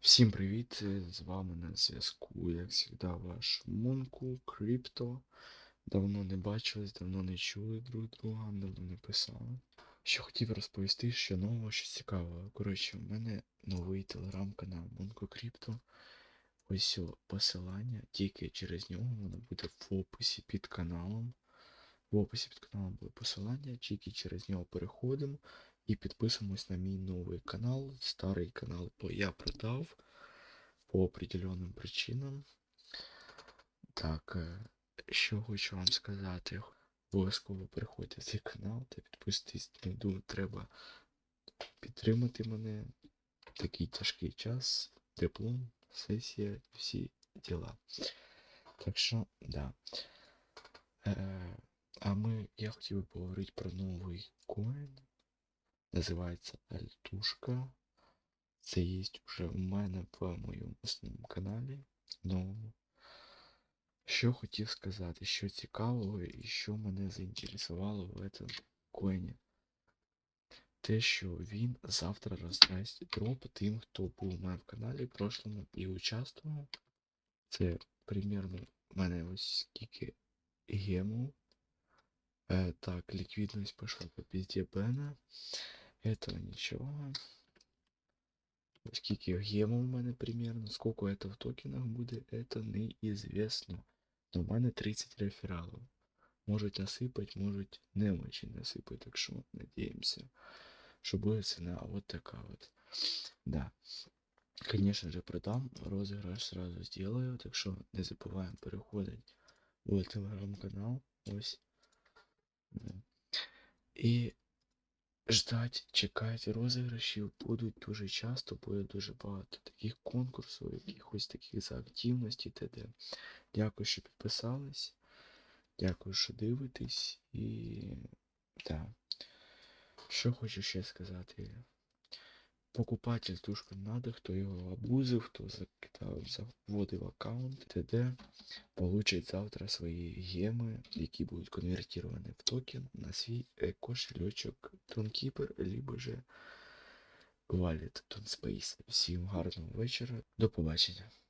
Всім привіт! З вами на зв'язку, як завжди, ваш Мунку, Крипто. Давно не бачились, давно не чули друг друга, давно не писали. Що хотів розповісти, що нового, що цікавого. Коротше, у мене новий телеграм-канал Мунку Крипто. Ось посилання, тільки через нього воно буде в описі під каналом. В описі під каналом буде посилання, тільки через нього переходимо і підписуємось на мій новий канал. Старий канал бо я продав по определенним причинам. Так, е, що хочу вам сказати. Обов'язково переходьте в цей канал та підписуйтесь. Ну, треба підтримати мене в такий тяжкий час, диплом, сесія всі діла. Так що, да. Е, а ми, я хотів би поговорити про новий коін. Називається Альтушка. Це є вже у мене в моєму основному каналі новому. Що хотів сказати, що цікавого і що мене заінтересувало в цьому коїні. Те, що він завтра роздасть дроп тим, хто був у мене в каналі в прошлому і участвував. Це примірно в мене ось скільки гемов. Э, так, ликвидность пошла по пизде Бена. Этого ничего. Скільки гемов у мене примерно. Сколько это в токенах буде, это неизвестно. Но у мене 30 рефералів. Можуть насипать, можуть не очень насипать. Так що надіємося, що буде ціна вот така вот. Да. Конечно же, продам. Розыгрыш сразу сделаю. Так що не забуваємо переходити в телеграм-канал. Ось. Да. І ждать, чекати розіграшів будуть дуже часто, буде дуже багато таких конкурсів, якихось таких за активності т.д. Дякую, що підписались. Дякую, що дивитесь. І да. Що хочу ще сказати. Покупатель тушку надо, хто його обузив, хто заводив аккаунт, т.д. получить завтра свої геми, які будуть конвертовані в токен на свій е, кошельочок Тонкіпер, либо же Wallet Тонспейс. Всім гарного вечора. До побачення.